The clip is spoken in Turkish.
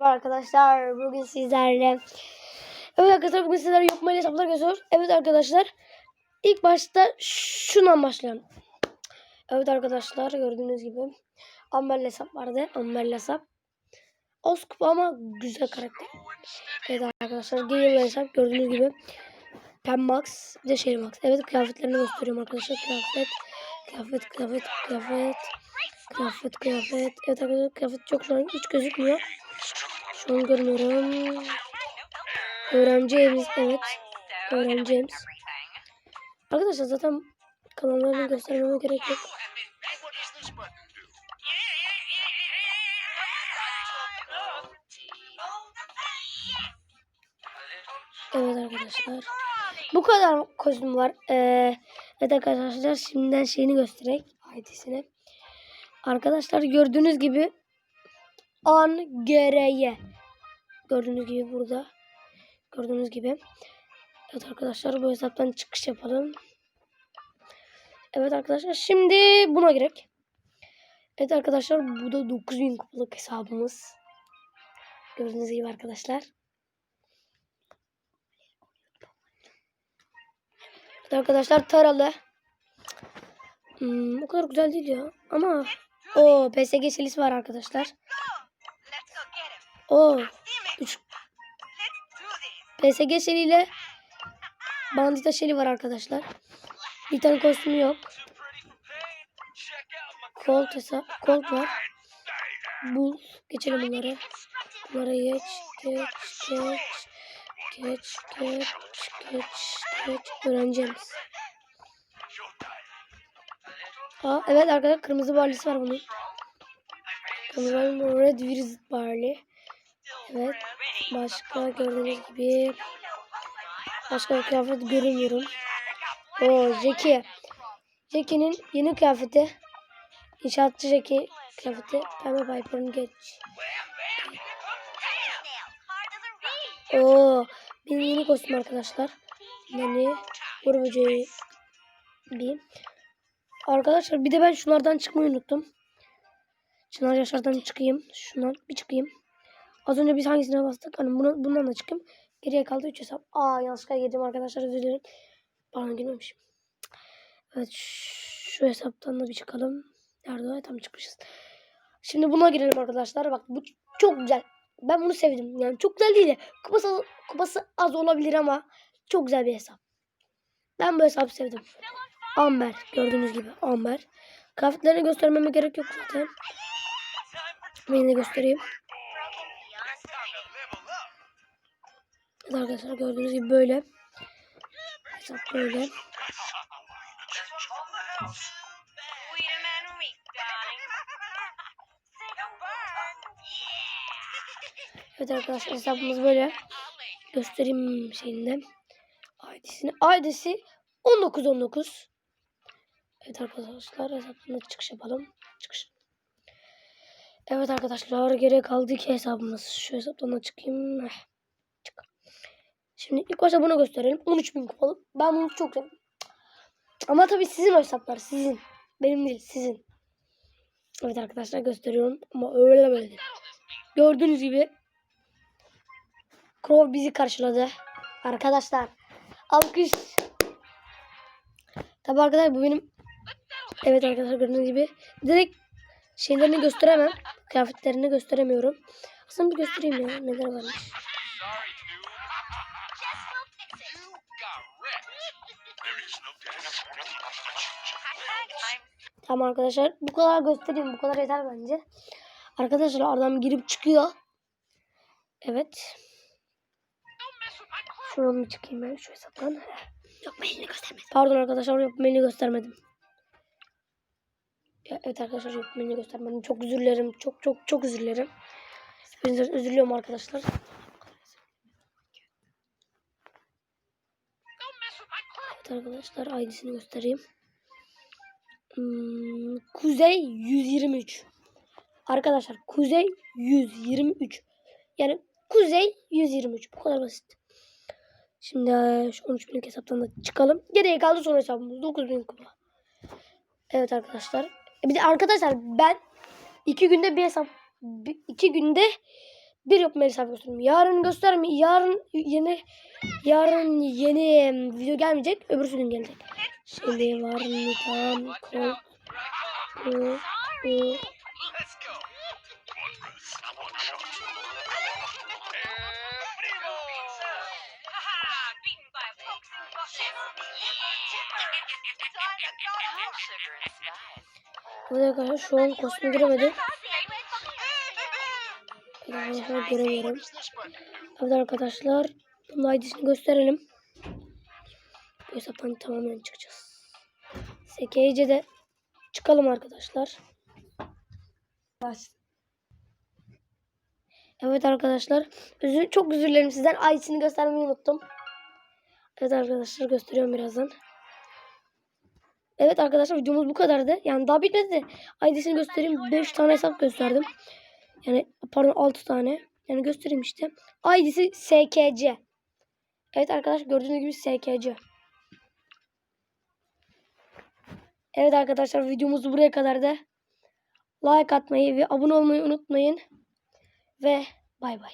Arkadaşlar bugün sizlerle Evet arkadaşlar bugün sizlerle yapmayla hesaplar gösteriyoruz. Evet arkadaşlar ilk başta şundan başlayalım. Evet arkadaşlar gördüğünüz gibi Amber'le hesap vardı. Amber'le hesap. Az kupa ama güzel karakter. Evet arkadaşlar Gale'le hesap gördüğünüz gibi Pen Max bir de şey Max. Evet kıyafetlerini gösteriyorum arkadaşlar. Kıyafet, kıyafet, kıyafet, kıyafet. Kıyafet, kıyafet. Evet arkadaşlar kıyafet çok şu hiç gözükmüyor. Şu an görmüyorum. Öğrenci evimiz evet. Öğrenci evimiz. Arkadaşlar zaten kanallarını göstermeme gerek yok. Evet arkadaşlar. Bu kadar kostüm var. Ee, evet arkadaşlar şimdiden şeyini göstereyim. ID'sini. Arkadaşlar gördüğünüz gibi an gereye. Gördüğünüz gibi burada. Gördüğünüz gibi. Evet arkadaşlar bu hesaptan çıkış yapalım. Evet arkadaşlar şimdi buna gerek. Evet arkadaşlar bu da 9000 kupalık hesabımız. Gördüğünüz gibi arkadaşlar. Evet arkadaşlar taralı. Hmm, o kadar güzel değil ya. Ama o PSG serisi var arkadaşlar. O 3 PSG seriyle Bandita seri var arkadaşlar. Bir tane kostümü yok. Colt hesap, Colt var. Bull. Geçelim bunları. Bunlara geç, geç, geç. Geç, geç, geç, geç. Öğreneceğimiz. Aa, evet arkadaşlar kırmızı barlisi var bunun. Kırmızı barley, Red Visit Barley. Evet. Başka gördüğünüz gibi başka bir kıyafet göremiyorum. O Jackie. Jackie'nin yeni kıyafeti. İnşaatçı Jackie kıyafeti. Pembe Piper'ın geç. Oo, benim yeni kostüm arkadaşlar. Yani vur böceği bir. Arkadaşlar bir de ben şunlardan çıkmayı unuttum. Çınar yaşlardan çıkayım. Şundan bir çıkayım. Az önce biz hangisine bastık? Hani buna, bundan da çıkayım. Geriye kaldı 3 hesap. Aa yanlışlıkla girdim arkadaşlar özür dilerim. Pardon girmemişim. Evet şu hesaptan da bir çıkalım. Nerede o? Tam çıkmışız. Şimdi buna girelim arkadaşlar. Bak bu çok güzel. Ben bunu sevdim. Yani çok güzel değil de kupası, kupası az olabilir ama çok güzel bir hesap. Ben bu hesabı sevdim. Amber. Gördüğünüz gibi Amber. Kıyafetlerini göstermeme gerek yok zaten. Ben yine göstereyim. Evet arkadaşlar gördüğünüz gibi böyle. Hesap böyle. Evet arkadaşlar hesabımız böyle. Göstereyim şeyinde. ID'sini. ID'si 1919. Evet arkadaşlar hesabına çıkış yapalım. Çıkış. Evet arkadaşlar geriye kaldı ki hesabımız. Şu hesaptan da çıkayım. Heh. Şimdi ilk başta bunu gösterelim. 13.000 kupalı. Ben bunu çok sevdim. Ama tabii sizin hesaplar. Sizin. Benim değil. Sizin. Evet arkadaşlar gösteriyorum. Ama öyle böyle. Gördüğünüz gibi Crow bizi karşıladı. Arkadaşlar. Alkış. Tabi arkadaşlar bu benim Evet arkadaşlar gördüğünüz gibi direkt şeylerini gösteremem. Kıyafetlerini gösteremiyorum. Aslında bir göstereyim ya neler varmış. Tamam arkadaşlar bu kadar göstereyim bu kadar yeter bence. Arkadaşlar adam girip çıkıyor. Evet. Şuradan bir çıkayım ben şu hesaptan. Yok mailini göstermedim. Pardon arkadaşlar yok mailini göstermedim. Ya, evet arkadaşlar yok mailini göstermedim. Çok özür dilerim. Çok çok çok özür dilerim. Hepinizden özür diliyorum arkadaşlar. Evet arkadaşlar ID'sini göstereyim. Hmm, Kuzey 123. Arkadaşlar Kuzey 123. Yani Kuzey 123. Bu kadar basit. Şimdi eee, şu 13 binlik hesaptan da çıkalım. Geriye kaldı son hesabımız. 9 bin kupa. Evet arkadaşlar. E Bir de arkadaşlar ben iki günde bir hesap iki günde bir yapma hesabı göstereyim. Yarın gösterme. Yarın yeni yarın yeni video gelmeyecek. Öbürsü gün gelecek. Şimdi var mı tam kol bu bu Let's go. Haha, beaten by a boxing boxing. Sugar and spice. Bu da arkadaşlar şu an kostümü göremedim. Arkadaşlar göremiyorum. Evet arkadaşlar. Bunun ID'sini gösterelim. Bu hesaptan tamamen çıkacağız. SKC'de çıkalım arkadaşlar. Evet arkadaşlar. Özür, çok özür dilerim sizden. ID'sini göstermeyi unuttum. Evet arkadaşlar gösteriyorum birazdan. Evet arkadaşlar videomuz bu kadardı. Yani daha bitmedi de ID'sini göstereyim. 5 tane hesap gösterdim. Yani pardon 6 tane. Yani göstereyim işte. ID'si SKC. Evet arkadaşlar gördüğünüz gibi SKC. Evet arkadaşlar videomuz buraya kadardı. Like atmayı ve abone olmayı unutmayın. Ve bay bay.